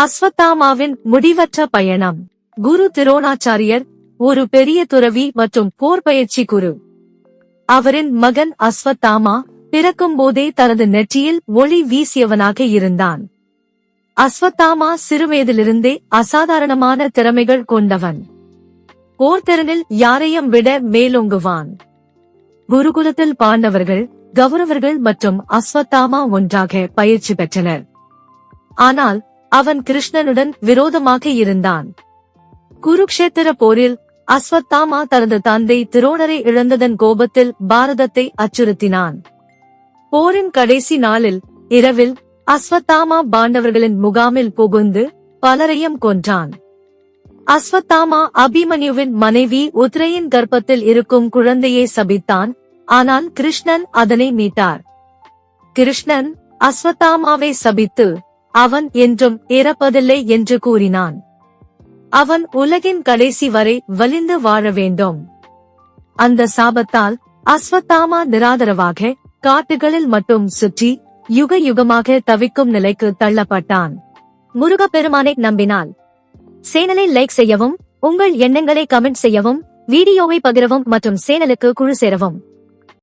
அஸ்வத்தாமாவின் முடிவற்ற பயணம். குரு திரோணாச்சாரியர் ஒரு பெரிய துறவி மற்றும் போர் பயிற்சி குரு. அவரின் மகன் அஸ்வத்தாமா பிறக்கும் போதே தனது நெற்றியில் ஒளி வீசியவனாக இருந்தான். அஸ்வத்தாமா சிறுவயதிலிருந்தே அசாதாரணமான திறமைகள் கொண்டவன். போர்த்திறனில் யாரையும் விட மேலோங்குவான். குருகுலத்தில் பாண்டவர்கள் கௌரவர்கள் மற்றும் அஸ்வத்தாமா ஒன்றாக பயிற்சி பெற்றனர். ஆனால் அவன் கிருஷ்ணனுடன் விரோதமாக இருந்தான். குருக்ஷேத்திர போரில் அஸ்வத்தாமா தனது தந்தை திரோணரை இழந்ததன் கோபத்தில் பாரதத்தை அச்சுறுத்தினான். போரின் கடைசி நாளில் இரவில் அஸ்வத்தாமா பாண்டவர்களின் முகாமில் புகுந்து பலரையும் கொன்றான். அஸ்வத்தாமா அபிமன்யுவின் மனைவி உத்ரையின் கர்ப்பத்தில் இருக்கும் குழந்தையை சபித்தான் ஆனால் கிருஷ்ணன் அதனை மீட்டார். கிருஷ்ணன் அஸ்வத்தாமாவை சபித்து அவன் என்றும் இறப்பதில்லை என்று கூறினான். அவன் உலகின் கடைசி வரை வலிந்து வாழ வேண்டும். அந்த சாபத்தால் அஸ்வத்தாமா நிராதரவாக காட்டுகளில் மட்டும் சுற்றி யுக யுகமாக தவிக்கும் நிலைக்கு தள்ளப்பட்டான். முருகப்பெருமானை நம்பினால். சேனலை லைக் செய்யவும் உங்கள் எண்ணங்களை கமெண்ட் செய்யவும் வீடியோவை பகிரவும் மற்றும் சேனலுக்கு குழு சேரவும்.